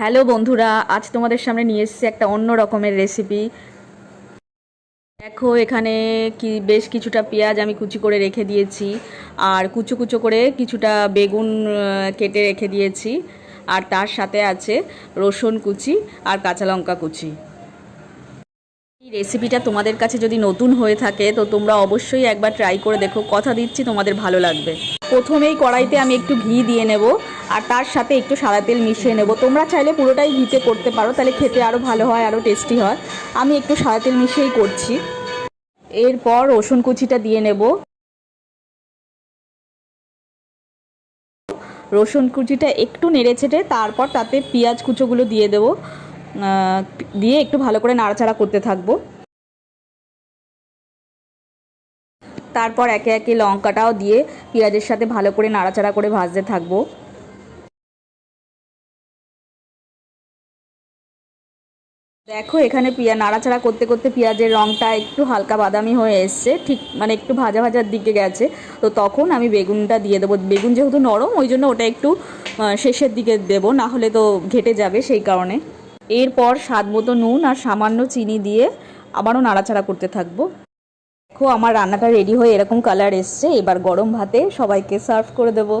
Hello বন্ধুরা, আজ তোমাদের সামনে নিয়ে এসেছি একটা অন্য রকমের রেসিপি দেখো, এখানে কি বেশ কিছুটা পেঁয়াজ আমি কুচি করে রেখে দিয়েছি, আর কুচো কুচো করে কিছুটা বেগুন কেটে রেখে দিয়েছি, আর তার সাথে আছে রসুন কুচি আর কাঁচা লঙ্কা কুচি। এই রেসিপিটা তোমাদের কাছে যদি নতুন হয়ে থাকে, তো তোমরা অবশ্যই একবার ট্রাই করে দেখো, কথা দিচ্ছি, তোমাদের ভালো লাগবে। প্রথমেই কড়াইতে আমি একটু ঘি দিয়ে নেব, আর তার সাথে একটু সাদা তেল মিশিয়ে নেব। তোমরা চাইলে পুরোটাই ঘিতে করতে পারো, তাহলে খেতে আরও ভালো হয় আরও টেস্টি হয়। আমি একটু সাদা তেল মিশিয়েই করছি। এরপর রসুন কুচিটা দিয়ে নেব। রসুন কুচিটা একটু নেড়ে ছেটে তারপর তাতে পেঁয়াজ কুচোগুলো দিয়ে দেবো। দিয়ে একটু ভালো করে নাড়াচাড়া করতে থাকব। তারপর একে একে লঙ্কাটাও দিয়ে পেঁয়াজের সাথে ভালো করে নাড়াচাড়া করে ভাজতে থাকব। দেখো, এখানে পিয়া, নাড়াচাড়া করতে করতে পেঁয়াজের রঙটা একটু হালকা বাদামি হয়ে এসছে, ঠিক মানে একটু ভাজা ভাজার দিকে গেছে। তো তখন আমি বেগুনটা দিয়ে দেবো। বেগুন যেহেতু নরম, ওই জন্য ওটা একটু শেষের দিকে দেবো, না হলে তো ঘেটে যাবে সেই কারণে। এরপর স্বাদ মতো নুন আর সামান্য চিনি দিয়ে আবারও নাড়াচাড়া করতে থাকব। দেখো, আমার রান্নাটা রেডি হয়ে এরকম কালার এসছে। এবার গরম ভাতে সবাইকে সার্ভ করে দেবো।